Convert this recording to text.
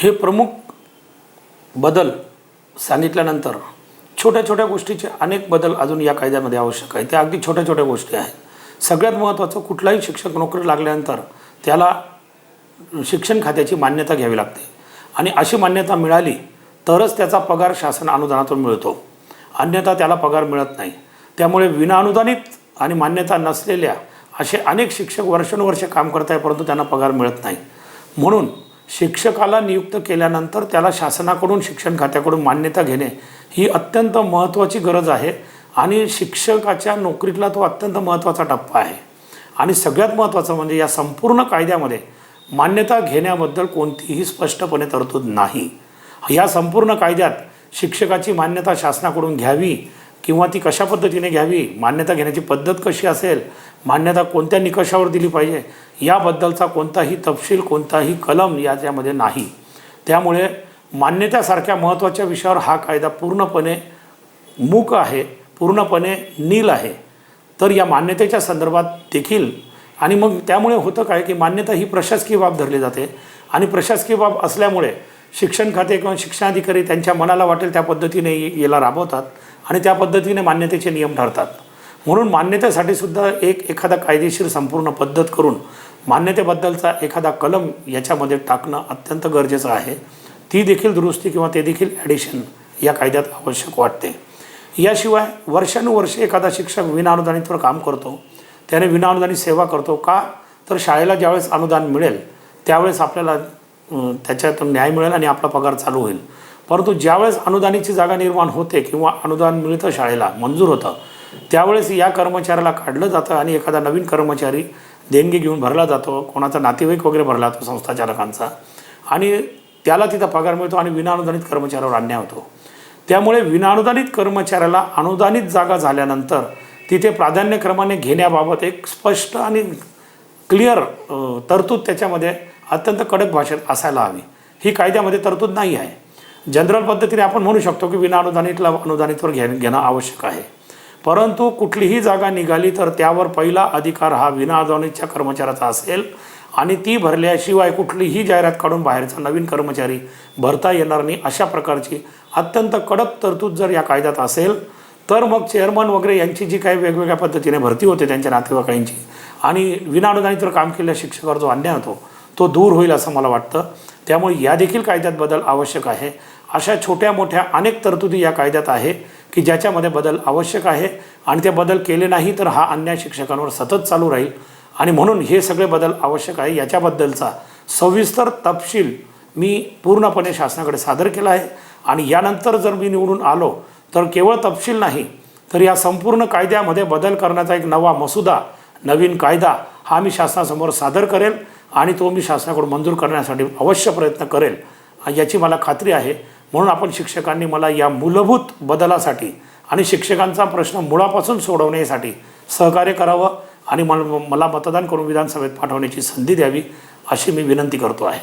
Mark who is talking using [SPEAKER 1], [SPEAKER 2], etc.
[SPEAKER 1] हे प्रमुख बदल सांगितल्यानंतर छोट्या छोट्या गोष्टीचे अनेक बदल अजून या कायद्यामध्ये आवश्यक आहे त्या अगदी छोट्या छोट्या गोष्टी आहेत. सगळ्यात महत्त्वाचं कुठलाही शिक्षक नोकरी लागल्यानंतर त्याला शिक्षण खात्याची मान्यता घ्यावी लागते. आणि अशी मान्यता मिळाली तरच त्याचा पगार शासन अनुदानातून मिळतो. अन्यथा त्याला पगार मिळत नाही. त्यामुळे विनाअनुदानित आणि मान्यता नसलेल्या असे अनेक शिक्षक वर्षानुवर्षे काम करत आहे परंतु त्यांना पगार मिळत नाही. म्हणून शिक्षकाला नियुक्त केल्यानंतर त्याला शासनाकडून शिक्षण खात्याकडून मान्यता घेणे ही अत्यंत महत्त्वाची गरज आहे आणि शिक्षकाच्या नोकरीतला तो अत्यंत महत्त्वाचा टप्पा आहे. आणि सगळ्यात महत्त्वाचं म्हणजे या संपूर्ण कायद्यामध्ये मान्यता घेण्याबद्दल कोणतीही स्पष्टपणे तरतूद नाही. या संपूर्ण कायद्यात शिक्षकाची मान्यता शासनाकडून घ्यावी किंवा ती कशा पद्धतीने घ्यावी मान्यता घेण्याची पद्धत कशी असेल मान्यता कोणत्या निकषावर दिली पाहिजे याबद्दलचा कोणताही तपशील कोणताही कलम याच्यामध्ये नाही. त्यामुळे मान्यतासारख्या महत्त्वाच्या विषयावर हा कायदा पूर्णपणे मूक आहे पूर्णपणे नील आहे. तर या मान्यतेच्या संदर्भात देखील आणि मग त्यामुळे होतं काय की मान्यता ही प्रशासकीय बाब धरली जाते. आणि प्रशासकीय बाब असल्यामुळे शिक्षण खाते किंवा शिक्षणाधिकारी त्यांच्या मनाला वाटेल त्या पद्धतीने याला राबवतात आणि त्या पद्धतीने मान्यतेचे नियम ठरतात म्हणून मान्यतेसाठी सुद्धा एक एखादा कायदेशीर संपूर्ण पद्धत करून मान्यतेबद्दलचा एखादा कलम याच्यामध्ये टाकणं अत्यंत गरजेचं आहे. ती देखील दुरुस्ती किंवा ते देखील ॲडिशन या कायद्यात आवश्यक वाटते. याशिवाय वर्षानुवर्षे एखादा शिक्षक विनाअनुदानितवर काम करतो त्याने विनाअनुदानित सेवा करतो का? तर शाळेला ज्यावेळेस अनुदान मिळेल त्यावेळेस आपल्याला त्याच्यात त्याच्यातून न्याय मिळेल आणि आपला पगार चालू होईल. परंतु ज्यावेळेस अनुदानीची जागा निर्माण होते किंवा अनुदान मिळतं शाळेला मंजूर होतं त्यावेळेस या कर्मचाऱ्याला काढलं जातं आणि एखादा नवीन कर्मचारी देणगी घेऊन भरला जातो. कोणाचा नातेवाईक वगैरे भरला जातो संस्थाचालकांचा आणि त्याला तिथं पगार मिळतो आणि विनाअनुदानित कर्मचाऱ्यावर अन्याय होतो. त्यामुळे विनाअनुदानित कर्मचाऱ्याला अनुदानित जागा झाल्यानंतर तिथे प्राधान्यक्रमाने घेण्याबाबत एक स्पष्ट आणि क्लिअर तरतूद त्याच्यामध्ये अत्यंत कडक भाषेत असायला हवी. ही कायद्यामध्ये तरतूद नाही आहे. जनरल पद्धतीने आपण म्हणू शकतो की विना विनाअनुदानितला अनुदानितवर घे घेणं आवश्यक आहे. परंतु कुठलीही जागा निघाली तर त्यावर पहिला अधिकार हा विनाअनुदानितच्या कर्मचाऱ्याचा असेल आणि ती भरल्याशिवाय कुठलीही जाहिरात काढून बाहेरचा नवीन कर्मचारी भरता येणार नाही अशा प्रकारची अत्यंत कडक तरतूद जर या कायद्यात असेल तर मग चेअरमन वगैरे यांची जी काही वेगवेगळ्या पद्धतीने भरती होते त्यांच्या नातेवाईकांची आणि विनाअनुदानित काम केलेल्या शिक्षकावर जो अन्याय होतो तो दूर होईल असं मला वाटतं. त्यामुळे या देखील कायद्यात बदल आवश्यक आहे. अशा छोट्या मोठ्या अनेक तरतुदी या कायद्यात आहे की ज्याच्यामध्ये बदल आवश्यक आहे आणि ते बदल केले नाही तर हा अन्याय शिक्षकांवर सतत चालू राहील. आणि म्हणून हे सगळे बदल आवश्यक आहे. याच्याबद्दलचा सविस्तर तपशील मी पूर्णपणे शासनाकडे सादर केला आहे. आणि यानंतर जर मी निवडून आलो तर केवळ तपशील नाही तर या संपूर्ण कायद्यामध्ये बदल करण्याचा एक नवा मसुदा नवीन कायदा हा मी शासनासमोर सादर करेल. आणि तो मी शासनाकडून मंजूर करण्यासाठी अवश्य प्रयत्न करेल याची मला खात्री आहे. म्हणून आपण शिक्षकांनी मला या मूलभूत बदलासाठी आणि शिक्षकांचा प्रश्न मुळापासून सोडवण्यासाठी सहकार्य करावं आणि मला मतदान करून विधानसभेत पाठवण्याची संधी द्यावी अशी मी विनंती करतो आहे.